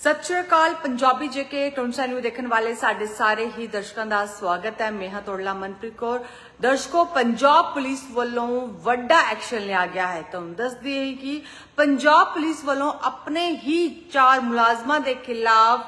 ਸਤਿ ਸ਼੍ਰੀ ਅਕਾਲ, ਪੰਜਾਬੀ ਜੇਕੇ ਟੋਨਸਾ ਨਿਊ ਦੇਖਣ ਵਾਲੇ ਸਾਡੇ ਸਾਰੇ ਹੀ ਦਰਸ਼ਕਾਂ ਦਾ ਸਵਾਗਤ ਹੈ। ਮੇਹਾ ਤੋੜਲਾ ਮਨਪ੍ਰੀਤ ਕੌਰ। ਦਰਸ਼ਕੋ, ਪੰਜਾਬ ਪੁਲਿਸ ਵੱਲੋਂ ਵੱਡਾ ਐਕਸ਼ਨ ਲਿਆ ਗਿਆ ਹੈ। ਤੁਹਾਨੂੰ ਦੱਸ ਦਈਏ ਕਿ ਪੰਜਾਬ ਪੁਲਿਸ ਵੱਲੋਂ ਆਪਣੇ ਹੀ ਚਾਰ ਮੁਲਾਜ਼ਮਾਂ ਦੇ ਖਿਲਾਫ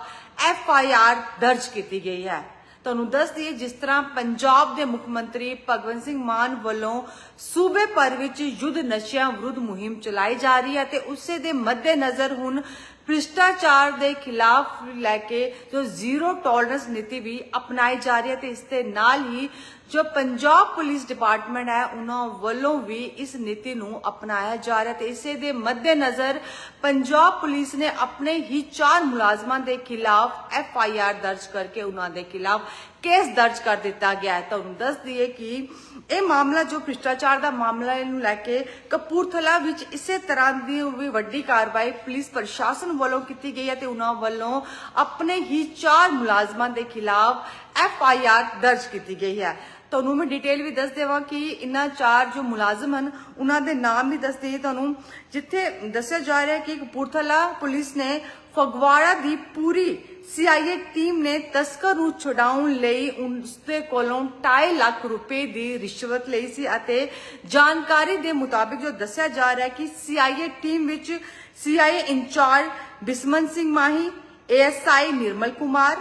ਐਫ ਆਈ ਆਰ ਦਰਜ ਕੀਤੀ ਗਈ ਹੈ। ਤੁਹਾਨੂੰ ਦੱਸ ਦਈਏ ਜਿਸ ਤਰ੍ਹਾਂ ਪੰਜਾਬ ਦੇ ਮੁੱਖ ਮੰਤਰੀ ਭਗਵੰਤ ਸਿੰਘ ਮਾਨ ਵੱਲੋਂ ਸੂਬੇ ਭਰ ਵਿੱਚ ਯੁੱਧ ਨਸ਼ਿਆਂ ਵਿਰੁੱਧ ਮੁਹਿੰਮ ਚਲਾਈ ਜਾ ਰਹੀ ਹੈ ਤੇ ਉਸੇ ਦੇ ਮੱਦੇਨਜ਼ਰ ਹੁਣ ਭ੍ਰਿਸ਼ਟਾਚਾਰ ਦੇ ਖਿਲਾਫ ਲੈ ਕੇ ਜੋ ਜ਼ੀਰੋ ਟੋਲਰੈਂਸ ਨੀਤੀ ਵੀ ਅਪਣਾਈ ਜਾ ਰਹੀ ਹੈ ਤੇ ਇਸ ਦੇ ਨਾਲ ਹੀ ਜੋ ਪੰਜਾਬ ਪੁਲਿਸ ਡਿਪਾਰਟਮੈਂਟ ਹੈ, ਉਹਨਾਂ ਵੱਲੋਂ ਵੀ ਇਸ ਨੀਤੀ ਨੂੰ ਅਪਣਾਇਆ ਜਾ ਰਿਹਾ ਤੇ ਇਸੇ ਦੇ ਮੱਦੇਨਜ਼ਰ ਪੰਜਾਬ ਪੁਲਿਸ ਨੇ ਆਪਣੇ ਹੀ ਚਾਰ ਮੁਲਾਜ਼ਮਾਂ ਦੇ ਖਿਲਾਫ ਐਫ ਆਈ ਆਰ ਦਰਜ ਕਰਕੇ ਉਹਨਾਂ ਦੇ ਖਿਲਾਫ ਕੇਸ ਦਰਜ ਕਰ ਦਿੱਤਾ ਗਿਆ ਹੈ। ਤੁਹਾਨੂੰ ਦੱਸ ਦਈਏ ਕਿ ਇਹ ਮਾਮਲਾ ਜੋ ਭ੍ਰਿਸ਼ਟਾਚਾਰ ਦਾ ਮਾਮਲਾ ਨੂੰ ਲੈ ਕੇ ਕਪੂਰਥਲਾ ਵਿੱਚ ਇਸੇ ਤਰ੍ਹਾਂ ਦੀ ਵੀ ਵੱਡੀ ਕਾਰਵਾਈ ਪੁਲਿਸ ਪ੍ਰਸ਼ਾਸਨ ਵੱਲੋਂ ਕੀਤੀ ਗਈ ਹੈ ਤੇ ਉਹਨਾਂ ਵੱਲੋਂ ਆਪਣੇ ਹੀ ਚਾਰ ਮੁਲਾਜ਼ਮਾਂ ਦੇ ਖਿਲਾਫ ਐਫ ਆਈ ਆਰ ਦਰਜ ਕੀਤੀ ਗਈ ਹੈ। ਤੁਹਾਨੂੰ ਮੈਂ ਡਿਟੇਲ ਵੀ ਦੱਸ ਦੇਵਾਂ ਕਿ ਇਨ੍ਹਾਂ ਚਾਰ ਜੋ ਮੁਲਾਜ਼ਮ ਹਨ, ਉਹਨਾਂ ਦੇ ਨਾਮ ਵੀ ਦੱਸ ਦਈਏ ਤੁਹਾਨੂੰ। ਜਿੱਥੇ ਦੱਸਿਆ ਜਾ ਰਿਹਾ ਹੈ ਕਿ ਕਪੂਰਥਲਾ ਪੁਲਿਸ ਨੇ ਫਗਵਾੜਾ ਦੀ ਪੂਰੀ ਸੀਆਈਏ ਟੀਮ ਨੇ ਤਸਕਰ ਨੂੰ ਛੁਡਾਉਣ ਲਈ ਉਸ ਦੇ ਕੋਲੋਂ 2.5 ਲੱਖ ਰੁਪਏ ਦੀ ਰਿਸ਼ਵਤ ਲਈ ਸੀ ਅਤੇ ਜਾਣਕਾਰੀ ਦੇ ਮੁਤਾਬਿਕ ਜੋ ਦੱਸਿਆ ਜਾ ਰਿਹਾ ਹੈ ਕਿ ਸੀਆਈਏ ਟੀਮ ਵਿੱਚ CIA incharge Bisman Singh Mahi ASI Nirmal Kumar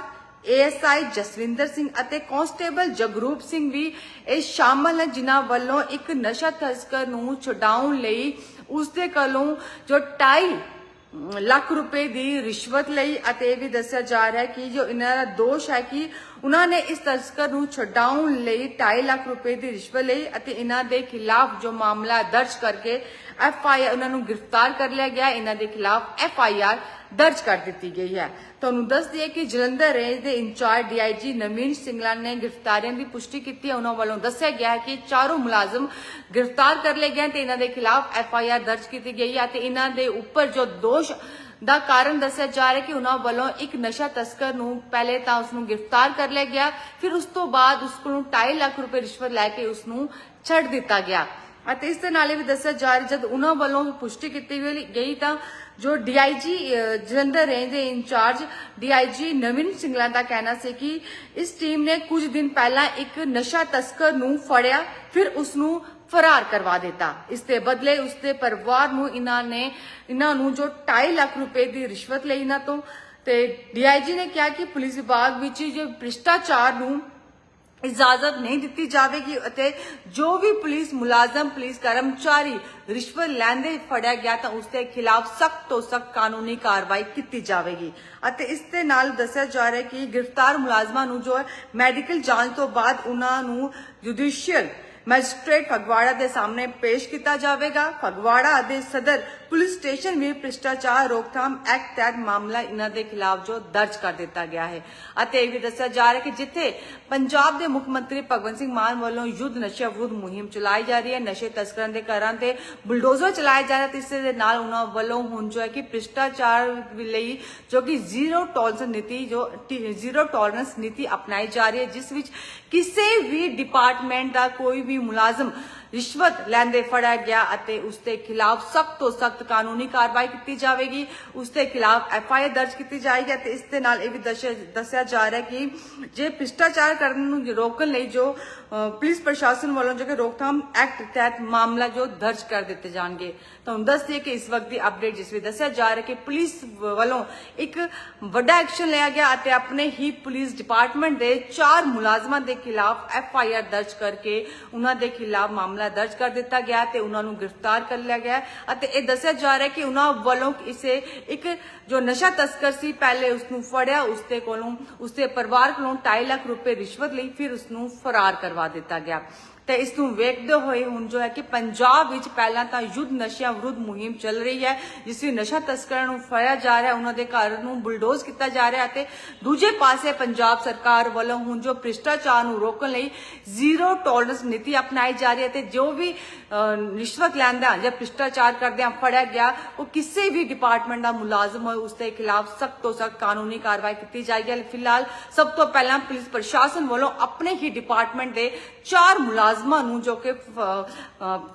ASI Jaswinder Singh ਅਤੇ ਕਾਂਸਟੇਬਲ ਜਗਰੂਪ ਸਿੰਘ ਵੀ ਇਹ ਸ਼ਾਮਲ ਹਨ, ਜਿਨ੍ਹਾਂ ਵੱਲੋਂ ਇੱਕ ਨਸ਼ਾ ਤਸਕਰ ਨੂੰ ਛੁਡਾਉਣ ਲਈ ਉਸ ਦੇ ਕੋਲੋਂ ਜੋ 2.5 ਲੱਖ ਰੁਪਏ ਦੀ ਰਿਸ਼ਵਤ ਲਈ ਅਤੇ ਇਹ ਵੀ ਦੱਸਿਆ ਜਾ ਰਿਹਾ ਹੈ ਕਿ ਜੋ ਇਹਨਾਂ ਦਾ ਦੋਸ਼ ਹੈ ਕਿ ਉਹਨਾਂ ਨੇ ਇਸ ਤਸਕਰ ਨੂੰ ਛਡਾਉਣ ਲਈ 2.5 ਲੱਖ ਰੁਪਏ ਦੀ ਰਿਸ਼ਵਤ ਲਈ ਅਤੇ ਇਹਨਾਂ ਦੇ ਖਿਲਾਫ ਜੋ ਮਾਮਲਾ ਦਰਜ ਕਰਕੇ ਐਫ ਆਈ ਆਰ ਉਹਨਾਂ ਨੂੰ ਗ੍ਰਿਫਤਾਰ ਕਰ ਲਿਆ ਗਿਆ, ਇਹਨਾਂ ਦੇ ਖਿਲਾਫ ਐਫ ਆਈ ਆਰ ਦਰਜ ਕਰ ਦਿੱਤੀ ਗਈ ਹੈ। ਤੁਹਾਨੂੰ ਦੱਸ ਦਈਏ ਕਿ ਜਲੰਧਰ ਰੇਂਜ ਦੇ ਇੰਚਾਰਜ ਡੀਆਈਜੀ ਨਵੀਨ ਸਿੰਗਲਾ ਨੇ ਗ੍ਰਿਫਤਾਰੀਆਂ ਦੀ ਪੁਸ਼ਟੀ ਕੀਤੀ ਹੈ। ਉਹਨਾਂ ਵੱਲੋਂ ਦੱਸਿਆ ਗਿਆ ਹੈ ਕਿ ਚਾਰੋਂ ਮੁਲਾਜ਼ਮ ਗ੍ਰਿਫਤਾਰ ਕਰ ਲਏ ਗਏ ਤੇ ਇਹਨਾਂ ਦੇ ਖਿਲਾਫ ਐਫ ਆਈ ਆਰ ਦਰਜ ਕੀਤੀ ਗਈ ਹੈ ਤੇ ਇਹਨਾਂ ਦੇ ਉੱਪਰ ਜੋ ਦੋਸ਼ ਦਾ ਕਾਰਨ ਦੱਸਿਆ ਜਾ ਰਿਹਾ ਕਿ ਉਹਨਾਂ ਵੱਲੋਂ ਇੱਕ ਨਸ਼ਾ ਤਸਕਰ ਨੂੰ ਪਹਿਲੇ ਤਾਂ ਉਸ ਨੂੰ ਗ੍ਰਿਫਤਾਰ ਕਰ ਲਿਆ ਗਿਆ, ਫਿਰ ਉਸ ਤੋਂ ਬਾਅਦ ਉਸ ਕੋਲੋਂ 2.5 ਲੱਖ ਰੁਪਏ ਰਿਸ਼ਵਤ ਲੈ ਕੇ ਉਸ ਨੂੰ ਛੱਡ ਦਿੱਤਾ ਗਿਆ। ਅਤੇ ਇਸ ਦੇ ਨਾਲ ਵੀ ਦੱਸਿਆ ਜਾ ਰਿਹਾ, ਜਦ ਉਹਨਾਂ ਵੱਲੋਂ ਪੁਸ਼ਟੀ ਕੀਤੀ ਗਈ ਤਾਂ ਜੋ ਡੀਆਈਜੀ ਜਲੰਧਰ ਰੇਂਜ ਦੇ ਇੰਚਾਰਜ ਡੀਆਈਜੀ ਨਵੀਨ ਸਿੰਗਲਾ ਦਾ ਕਹਿਣਾ ਸੀ ਕਿ ਇਸ ਟੀਮ ਨੇ ਕੁਝ ਦਿਨ ਪਹਿਲਾਂ ਇੱਕ ਨਸ਼ਾ ਤਸਕਰ ਨੂੰ ਫੜਿਆ, ਫਿਰ ਉਸ ਨੂੰ ਫਰਾਰ ਕਰਵਾ ਦਿੱਤਾ। ਇਸ ਦੇ ਬਦਲੇ ਉਸ ਦੇ ਪਰਿਵਾਰ ਨੂੰ ਇਹਨਾਂ ਨੇ, ਇਹਨਾਂ ਨੂੰ ਜੋ 2.5 ਲੱਖ ਰੁਪਏ ਦੀ ਰਿਸ਼ਵਤ ਲਈ ਇਹਨਾਂ ਤੋਂ, ਤੇ ਡੀਆਈਜੀ ਨੇ ਕਿਹਾ ਕਿ ਪੁਲਿਸ ਵਿਭਾਗ ਵਿੱਚ ਜੋ ਭ੍ਰਿਸ਼ਟਾਚਾਰ ਨੂੰ ਇਜਾਜ਼ਤ ਨਹੀਂ ਦਿੱਤੀ ਜਾਵੇਗੀ ਅਤੇ ਜੋ ਵੀ ਪੁਲਿਸ ਮੁਲਾਜ਼ਮ, ਪੁਲਿਸ ਕਰਮਚਾਰੀ ਰਿਸ਼ਵਤ ਲੈਂਦੇ ਫੜਿਆ ਗਿਆ ਤਾਂ ਉਸ ਦੇ ਖਿਲਾਫ ਸਖਤ ਤੋਂ ਸਖਤ ਕਾਨੂੰਨੀ ਕਾਰਵਾਈ ਕੀਤੀ ਜਾਵੇਗੀ। ਅਤੇ ਇਸ ਦੇ ਨਾਲ ਦੱਸਿਆ ਜਾ ਰਿਹਾ ਹੈ ਕਿ ਗ੍ਰਿਫਤਾਰ ਮੁਲਾਜ਼ਮਾਂ ਨੂੰ ਜੋ ਮੈਡੀਕਲ ਜਾਂਚ ਤੋਂ ਬਾਅਦ ਉਹਨਾਂ ਨੂੰ ਜੁਡੀਸ਼ੀਅਲ ਮੈਜਿਸਟ੍ਰੇਟ ਫਗਵਾੜਾ ਦੇ ਸਾਹਮਣੇ ਪੇਸ਼ ਕੀਤਾ ਜਾਵੇਗਾ। ਫਗਵਾੜਾ ਦੇ ਸਦਰ ਪੁਲਿਸ ਸਟੇਸ਼ਨ ਵੀ ਭ੍ਰਿਸ਼ਟਾਚਾਰ ਰੋਕਥਾਮ ਐਕਟ ਤਹਿਤ ਮਾਮਲਾ ਇਹਨਾਂ ਦੇ ਖਿਲਾਫ ਜੋ ਦਰਜ ਕਰ ਦਿੱਤਾ ਗਿਆ ਹੈ। ਅਤੇ ਇਹ ਵੀ ਦੱਸਿਆ ਜਾ ਰਿਹਾ ਕਿ ਜਿੱਥੇ ਪੰਜਾਬ ਦੇ ਮੁੱਖ ਮੰਤਰੀ ਭਗਵੰਤ ਸਿੰਘ ਮਾਨ ਵੱਲੋਂ ਯੁੱਧ ਨਸ਼ਾ ਵਿਰੁੱਧ ਮੁਹਿੰਮ ਚਲਾਈ ਜਾ ਰਹੀ ਹੈ, ਨਸ਼ੇ ਤਸਕਰਾਂ ਦੇ ਘਰਾਂ ਤੇ ਬੁਲਡੋਜ਼ਰ ਚਲਾਏ ਜਾ ਰਹੇ ਤੇ ਇਸ ਦੇ ਨਾਲ ਉਹਨਾਂ ਵੱਲੋਂ ਹੁਣ ਜੋ ਹੈ ਕਿ ਭ੍ਰਿਸ਼ਟਾਚਾਰ ਲਈ ਜੋ ਕਿ ਜ਼ੀਰੋ ਟੋਲਰੈਂਸ ਨੀਤੀ ਜੋ ਜ਼ੀਰੋ ਟੋਲਰੈਂਸ ਨੀਤੀ ਅਪਣਾਈ ਜਾ ਰਹੀ ਹੈ, ਜਿਸ ਵਿੱਚ ਕਿਸੇ ਵੀ ਡਿਪਾਰਟਮੈਂਟ ਦਾ ਕੋਈ ਵੀ ਮੁਲਾਜ਼ਮ ਰਿਸ਼ਵਤ ਲੈਂਦੇ ਫੜਿਆ ਗਿਆ ਅਤੇ ਉਸ ਦੇ ਖਿਲਾਫ ਸਖਤ ਤੋਂ ਸਖਤ ਕਾਨੂੰਨੀ ਕਾਰਵਾਈ ਕੀਤੀ ਜਾਵੇਗੀ। ਉਸ ਦੇ ਖਿਲਾਫ ਐਫ ਆਈ ਆਰ ਦਰਜ ਕੀਤੀ ਜਾਏਗੀ ਅਤੇ ਇਸ ਦੇ ਨਾਲ ਇਹ ਵੀ ਦੱਸਿਆ ਜਾ ਰਿਹਾ ਕਿ ਜੇ ਭ੍ਰਿਸ਼ਟਾਚਾਰ ਕਰਨ ਨੂੰ ਰੋਕਣ ਲਈ ਜੋ ਪੁਲਿਸ ਪ੍ਰਸ਼ਾਸਨ ਵੱਲੋਂ ਜੋ ਕਿ ਰੋਕਥਾਮ ਐਕਟ ਤਹਿਤ ਮਾਮਲਾ ਜੋ ਦਰਜ ਕਰ ਦਿੱਤੇ ਜਾਣਗੇ। ਤੁਹਾਨੂੰ ਦੱਸ ਦਈਏ ਕਿ ਇਸ ਵਕਤ ਦੀ ਅਪਡੇਟ ਜਿਸ ਵਿੱਚ ਦੱਸਿਆ ਜਾ ਰਿਹਾ ਕਿ ਪੁਲਿਸ ਵੱਲੋਂ ਇੱਕ ਵੱਡਾ ਐਕਸ਼ਨ ਲਿਆ ਗਿਆ ਅਤੇ ਆਪਣੇ ਹੀ ਪੁਲਿਸ ਡਿਪਾਰਟਮੈਂਟ ਦੇ ਚਾਰ ਮੁਲਾਜ਼ਮਾਂ ਦੇ ਖਿਲਾਫ ਐਫ ਆਈ ਆਰ ਦਰਜ ਕਰਕੇ ਉਹਨਾਂ ਦੇ ਖਿਲਾਫ ਮਾਮਲਾ ਦਰਜ ਕਰ ਦਿੱਤਾ ਗਿਆ ਤੇ ਉਹਨਾਂ ਨੂੰ ਗ੍ਰਿਫਤਾਰ ਕਰ ਲਿਆ ਗਿਆ ਅਤੇ ਇਹ ਦੱਸਿਆ ਜਾ ਰਿਹਾ ਕਿ ਉਹਨਾਂ ਵੱਲੋਂ ਇਸੇ ਇੱਕ ਜੋ ਨਸ਼ਾ ਤਸਕਰ ਸੀ, ਪਹਿਲੇ ਉਸ ਨੂੰ ਫੜਿਆ ਉਸ ਦੇ ਕੋਲੋਂ ਉਸ ਦੇ ਪਰਿਵਾਰ ਕੋਲੋਂ 2.5 ਲੱਖ ਰੁਪਏ ਰਿਸ਼ਵਤ ਲਈ ਫਿਰ ਉਸ ਨੂੰ ਫਰਾਰ ਕਰਵਾ ਦਿੱਤਾ ਗਿਆ। ਤੇ ਇਸ ਨੂੰ ਵੇਖਦੇ ਹੋਏ ਹੁਣ ਜੋ ਹੈ ਕਿ ਪੰਜਾਬ ਵਿੱਚ ਪਹਿਲਾਂ ਤਾਂ ਯੁੱਧ ਨਸ਼ਿਆਂ ਵਿਰੁੱਧ ਮੁਹਿੰਮ ਚੱਲ ਰਹੀ ਹੈ, ਜਿਸ ਵਿੱਚ ਨਸ਼ਾ ਤਸਕਰਾਂ ਨੂੰ ਫੜਿਆ ਜਾ ਰਿਹਾ, ਉਹਨਾਂ ਦੇ ਘਰ ਨੂੰ ਬੁਲਡੋਜ਼ ਕੀਤਾ ਜਾ ਰਿਹਾ ਅਤੇ ਦੂਜੇ ਪਾਸੇ ਪੰਜਾਬ ਸਰਕਾਰ ਵੱਲੋਂ ਹੁਣ ਜੋ ਭ੍ਰਿਸ਼ਟਾਚਾਰ ਨੂੰ ਰੋਕਣ ਲਈ ਜ਼ੀਰੋ ਟੋਲਰੈਂਸ ਨੀਤੀ ਅਪਣਾਈ ਜਾ ਰਹੀ ਹੈ ਤੇ ਜੋ ਵੀ ਰਿਸ਼ਵਤ ਲੈਂਦਾ ਜਾਂ ਭ੍ਰਿਸ਼ਟਾਚਾਰ ਕਰਦਿਆਂ ਫੜਿਆ ਗਿਆ, ਉਹ ਕਿਸੇ ਵੀ ਡਿਪਾਰਟਮੈਂਟ ਦਾ ਮੁਲਾਜ਼ਮ ਹੋਏ, ਉਸ ਦੇ ਖਿਲਾਫ ਸਖਤ ਤੋਂ ਸਖਤ ਕਾਨੂੰਨੀ ਕਾਰਵਾਈ ਕੀਤੀ ਜਾਏਗੀ। ਫਿਲਹਾਲ ਸਭ ਤੋਂ ਪਹਿਲਾਂ ਪੁਲਿਸ ਪ੍ਰਸ਼ਾਸਨ ਵੱਲੋਂ ਆਪਣੇ ਹੀ ਡਿਪਾਰਟਮੈਂਟ ਦੇ ਚਾਰ ਮੁਲਾਜ਼ਮ ਮੁਲਾਜ਼ਮਾਂ ਨੂੰ ਜੋ ਕਿ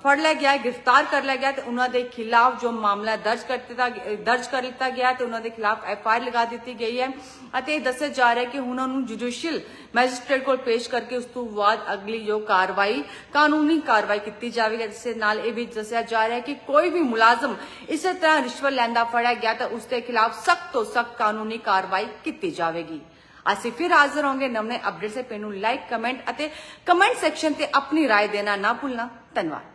ਫੜ ਲਿਆ ਗਿਆ, ਗ੍ਰਿਫਤਾਰ ਕਰ ਲਿਆ ਗਿਆ ਤੇ ਉਹਨਾਂ ਦੇ ਖਿਲਾਫ ਜੋ ਮਾਮਲਾ ਦਰਜ ਕਰ ਦਿੱਤਾ ਦਰਜ ਕਰ ਲਿੱਤਾ ਗਿਆ ਤੇ ਉਹਨਾਂ ਦੇ ਖਿਲਾਫ ਐਫ ਆਈ ਆਰ ਲਗਾ ਦਿੱਤੀ ਗਈ ਹੈ ਅਤੇ ਇਹ ਦੱਸਿਆ ਜਾ ਰਿਹਾ ਕਿ ਹੁਣ ਨੂੰ ਜੁਡੀਸ਼ੀਅਲ ਮੈਜਿਸਟ੍ਰੇਟ ਕੋਲ ਪੇਸ਼ ਕਰਕੇ ਉਸ ਤੋਂ ਬਾਅਦ ਅਗਲੀ ਜੋ ਕਾਰਵਾਈ, ਕਾਨੂੰਨੀ ਕਾਰਵਾਈ ਕੀਤੀ ਜਾਵੇਗੀ ਜਿਸ ਨਾਲ ਇਹ ਵੀ ਦੱਸਿਆ ਜਾ ਰਿਹਾ ਕਿ ਕੋਈ ਵੀ ਮੁਲਾਜ਼ਮ ਇਸੇ ਤਰ੍ਹਾਂ ਰਿਸ਼ਵਤ ਲੈਂਦਾ ਫੜਿਆ ਗਿਆ ਤਾਂ ਉਸ ਦੇ ਖਿਲਾਫ ਸਖਤ ਤੋਂ ਸਖਤ ਕਾਨੂੰਨੀ ਕਾਰਵਾਈ ਕੀਤੀ ਜਾਵੇਗੀ। ਅਸੀਂ ਫਿਰ ਹਾਜ਼ਰ ਹੋਵਾਂਗੇ ਨਵੇਂ ਅਪਡੇਟ ਸੇ ਪੈਨੂੰ ਲਾਈਕ ਕਮੈਂਟ ਅਤੇ ਕਮੈਂਟ ਸੈਕਸ਼ਨ ਤੇ ਆਪਣੀ رائے ਦੇਣਾ ਨਾ ਭੁੱਲਣਾ ਧੰਨਵਾਦ